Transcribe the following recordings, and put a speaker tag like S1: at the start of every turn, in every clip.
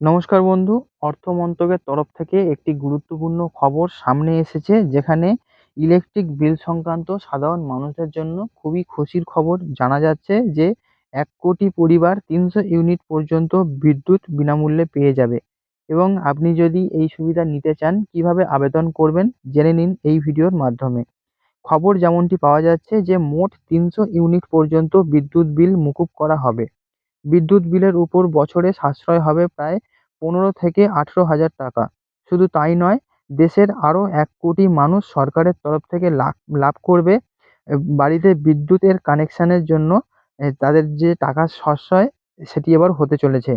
S1: নমস্কার বন্ধু, অর্থ মন্ত্রকের তরফ থেকে একটি গুরুত্বপূর্ণ খবর সামনে এসেছে, যেখানে ইলেকট্রিক বিল সংক্রান্ত সাধারণ মানুষের জন্য খুবই খুশির খবর জানা যাচ্ছে যে, এক কোটি পরিবার তিনশো ইউনিট পর্যন্ত বিদ্যুৎ বিনামূল্যে পেয়ে যাবে। এবং আপনি যদি এই সুবিধা নিতে চান, কীভাবে আবেদন করবেন জেনে নিন এই ভিডিওর মাধ্যমে। খবর যেমনটি পাওয়া যাচ্ছে যে, মোট তিনশো ইউনিট পর্যন্ত বিদ্যুৎ বিল মুকুব করা হবে। বিদ্যুৎ বিলের উপর বছরে সাশ্রয় হবে প্রায় পনেরো থেকে আঠেরো হাজার টাকা। শুধু তাই নয়, দেশের আরও এক কোটি মানুষ সরকারের তরফ থেকে লাভ লাভ করবে বাড়িতে বিদ্যুতের কানেকশানের জন্য তাদের যে টাকা সাশ্রয়, সেটি এবার হতে চলেছে।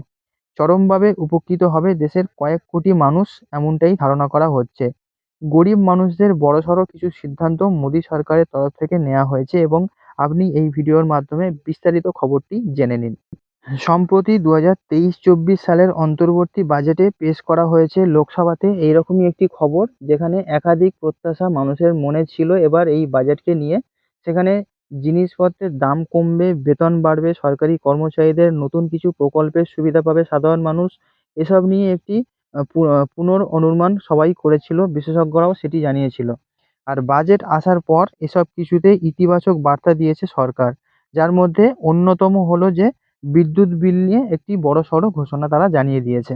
S1: চরমভাবে উপকৃত হবে দেশের কয়েক কোটি মানুষ, এমনটাই ধারণা করা হচ্ছে। গরিব মানুষদের বড়সড় কিছু সিদ্ধান্ত মোদী সরকারের তরফ থেকে নেওয়া হয়েছে এবং আপনি এই ভিডিওর মাধ্যমে বিস্তারিত খবরটি জেনে নিন। সম্প্রতি দু হাজার তেইশ চব্বিশ সালের অন্তর্বর্তী বাজেটে পেশ করা হয়েছে লোকসভাতে এইরকমই একটি খবর, যেখানে একাধিক প্রত্যাশা মানুষের মনে ছিল এবার এই বাজেটকে নিয়ে। সেখানে জিনিসপত্রের দাম কমবে, বেতন বাড়বে, সরকারি কর্মচারীদের নতুন কিছু প্রকল্পের সুবিধা পাবে, সাধারণ মানুষ এসব নিয়ে একটি পুনর অনুমান সবাই করেছিল, বিশেষজ্ঞরাও সেটি জানিয়েছিল। আর বাজেট আসার পর এসব কিছুতে ইতিবাচক বার্তা দিয়েছে সরকার, যার মধ্যে অন্যতম হলো যে বিদ্যুৎ বিল নিয়ে একটি বড়সড় ঘোষণা তারা জানিয়ে দিয়েছে।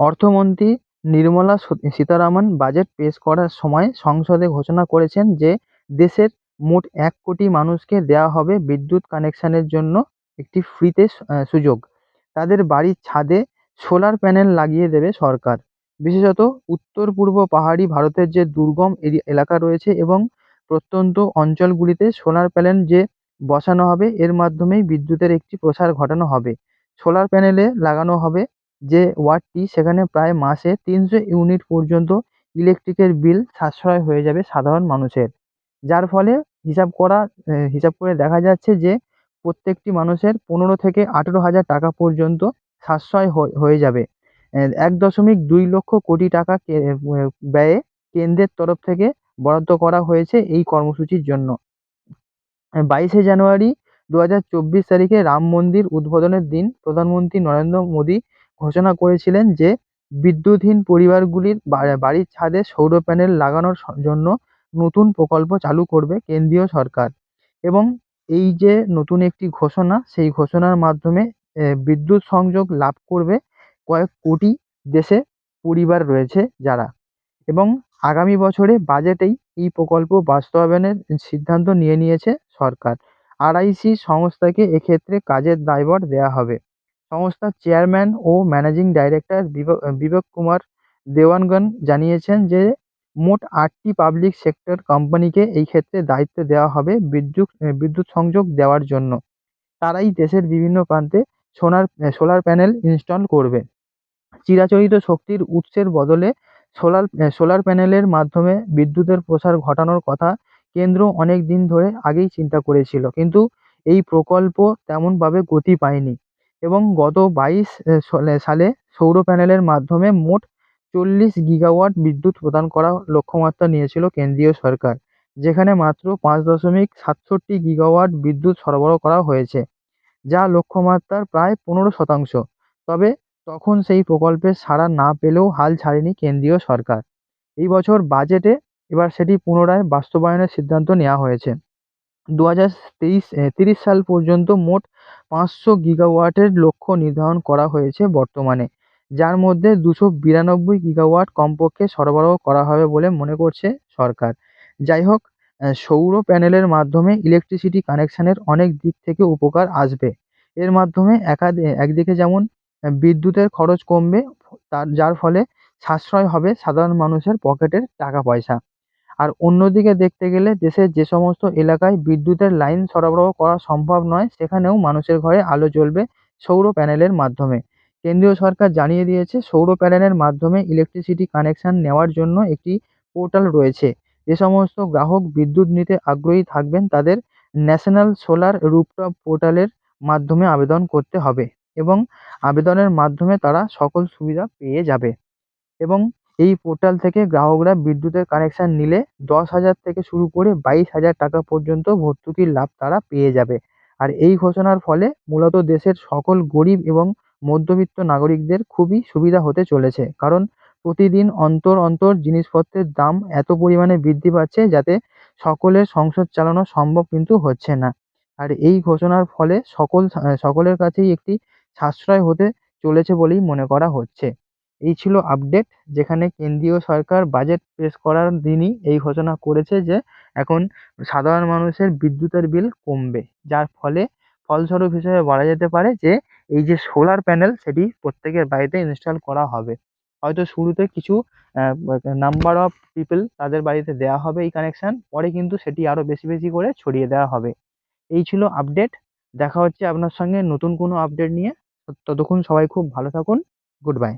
S1: অর্থমন্ত্রী নির্মলা সীতারামন বাজেট পেশ করার সময় সংসদে ঘোষণা করেছেন যে, দেশের মোট এক কোটি মানুষকে দেওয়া হবে বিদ্যুৎ কানেকশানের জন্য একটি ফ্রিতে সুযোগ। তাদের বাড়ির ছাদে সোলার প্যানেল লাগিয়ে দেবে সরকার। বিশেষত উত্তর পূর্ব পাহাড়ি ভারতের যে দুর্গম এলাকা রয়েছে এবং প্রত্যন্ত অঞ্চলগুলিতে সোলার প্যানেল যে বসানো হবে। এর মাধ্যমেই বিদ্যুতের একটি প্রসার ঘটানো হবে। সোলার প্যানেলে লাগানো হবে যে ওয়াটটি, সেখানে প্রায় মাসে তিনশো ইউনিট পর্যন্ত ইলেকট্রিকের বিল সাশ্রয় হয়ে যাবে সাধারণ মানুষের। যার ফলে হিসাব করা হিসাব করে দেখা যাচ্ছে যে প্রত্যেকটি মানুষের পনেরো থেকে আঠেরো হাজার টাকা পর্যন্ত সাশ্রয় হয়ে যাবে। এক দশমিক দুই লক্ষ কোটি টাকা ব্যয়ে কেন্দ্রের তরফ থেকে বরাদ্দ করা হয়েছে এই কর্মসূচির জন্য। বাইশে জানুয়ারি দু হাজার চব্বিশ তারিখে রাম মন্দির উদ্বোধনের দিন প্রধানমন্ত্রী নরেন্দ্র মোদী ঘোষণা করেছিলেন যে, বিদ্যুৎহীন পরিবারগুলির বাড়ির ছাদে সৌর প্যানেল লাগানোর জন্য নতুন প্রকল্প চালু করবে কেন্দ্রীয় সরকার। এবং এই যে নতুন একটি ঘোষণা, সেই ঘোষণার মাধ্যমে বিদ্যুৎ সংযোগ লাভ করবে কয়েক কোটি দেশে পরিবার রয়েছে যারা। এবং আগামী বছরে বাজেটেই এই প্রকল্প বাস্তবায়নের সিদ্ধান্ত নিয়ে নিয়েছে সরকার। আরআইসি সংস্থাকে এক্ষেত্রে কাজের দায়ভার দেওয়া হবে। সংস্থার চেয়ারম্যান ও ম্যানেজিং ডাইরেক্টর বিবেক কুমার দেওয়ানগন জানিয়েছেন যে, মোট আটটি পাবলিক সেক্টর কোম্পানিকে এই ক্ষেত্রে দায়িত্ব দেওয়া হবে বিদ্যুৎ বিদ্যুৎ সংযোগ দেওয়ার জন্য। তারাই দেশের বিভিন্ন প্রান্তে সোনার, সোলার প্যানেল ইনস্টল করবে। চিরাচরিত শক্তির উৎসের বদলে সোলার সোলার প্যানেলের মাধ্যমে বিদ্যুতের প্রসার ঘটানোর কথা কেন্দ্র অনেক দিন ধরে আগেই চিন্তা করেছিল। কিন্তু এই প্রকল্প তেমনভাবে গতি পায়নি এবং গত বাইশ সালে সৌর প্যানেলের মাধ্যমে মোট চল্লিশ গিগাওয়াট বিদ্যুৎ প্রদান করার লক্ষ্যমাত্রা নিয়েছিল কেন্দ্রীয় সরকার, যেখানে মাত্র পাঁচ দশমিক সাতষট্টি গিগাওয়াট বিদ্যুৎ সরবরাহ করা হয়েছে, যা লক্ষ্যমাত্রার প্রায় পনেরো শতাংশ। তবে তখন সেই প্রকল্পের সাড়া না পেলেও হাল ছাড়েনি কেন্দ্রীয় সরকার। এই বছর বাজেটে এবার সেটি পুনরায় বাস্তবায়নের সিদ্ধান্ত নেওয়া হয়েছে। দু হাজার তেইশ তিরিশ সাল পর্যন্ত মোট পাঁচশো গিগাওয়াটের লক্ষ্য নির্ধারণ করা হয়েছে বর্তমানে, যার মধ্যে দুশো বিরানব্বই গিগাওয়াট কমপক্ষে সরবরাহ করা হবে বলে মনে করছে সরকার। যাই হোক সৌর প্যানেলের মাধ্যমে ইলেকট্রিসিটি কানেকশানের অনেক দিক থেকে উপকার আসবে। এর মাধ্যমে একাধ, একদিকে যেমন বিদ্যুতের খরচ কমবে, তার, যার ফলে সাশ্রয় হবে সাধারণ মানুষের পকেটের টাকা পয়সা। আর অন্যদিকে দেখতে গেলে দেশের যে সমস্ত এলাকায় বিদ্যুতের লাইন সরবরাহ করা সম্ভব নয়, সেখানেও মানুষের ঘরে আলো জ্বলবে সৌর প্যানেলের মাধ্যমে। কেন্দ্রীয় সরকার জানিয়ে দিয়েছে, সৌর প্যানেলের মাধ্যমে ইলেকট্রিসিটি কানেকশান নেওয়ার জন্য একটি পোর্টাল রয়েছে। যে সমস্ত গ্রাহক বিদ্যুৎ নিতে আগ্রহী থাকবেন, তাদের ন্যাশনাল সোলার রুফটপ পোর্টালের মাধ্যমে আবেদন করতে হবে এবং আবেদনের মাধ্যমে তারা সকল সুবিধা পেয়ে যাবে। এবং এই পোর্টাল থেকে গ্রাহকরা বিদ্যুতের কানেকশান নিলে দশ হাজার থেকে শুরু করে বাইশ হাজার টাকা পর্যন্ত ভর্তুকির লাভ তারা পেয়ে যাবে। আর এই ঘোষণার ফলে মূলত দেশের সকল গরিব এবং মধ্যবিত্ত নাগরিকদের খুবই সুবিধা হতে চলেছে। কারণ প্রতিদিন অন্তর অন্তর জিনিসপত্রের দাম এত পরিমাণে বৃদ্ধি পাচ্ছে যাতে সকলের সংসার চালানো সম্ভব কিন্তু হচ্ছে না। আর এই ঘোষণার ফলে সকল, সকলের কাছেই একটি সাশ্রয় হতে চলেছে বলেই মনে করা হচ্ছে। এই ছিল আপডেট যেখানে কেন্দ্রীয় সরকার বাজেট পেশ করার দিনই এই ঘোষণা করেছে যে এখন সাধারণ মানুষের বিদ্যুতের বিল কমবে। যার ফলে ফলস্বরূপ হিসেবে বলা যেতে পারে যে এই যে সোলার প্যানেল সেটি প্রত্যেকের বাড়িতে ইনস্টল করা হবে। হয়তো শুরুতে কিছু নাম্বার অফ পিপল তাদের বাড়িতে দেওয়া হবে এই কানেকশান পরে কিন্তু সেটি আরও বেশি বেশি করে ছড়িয়ে দেওয়া হবে। এই ছিল আপডেট দেখা হচ্ছে আপনার সঙ্গে নতুন কোনো আপডেট নিয়ে। ততক্ষণ সবাই খুব ভালো থাকুন। Good bye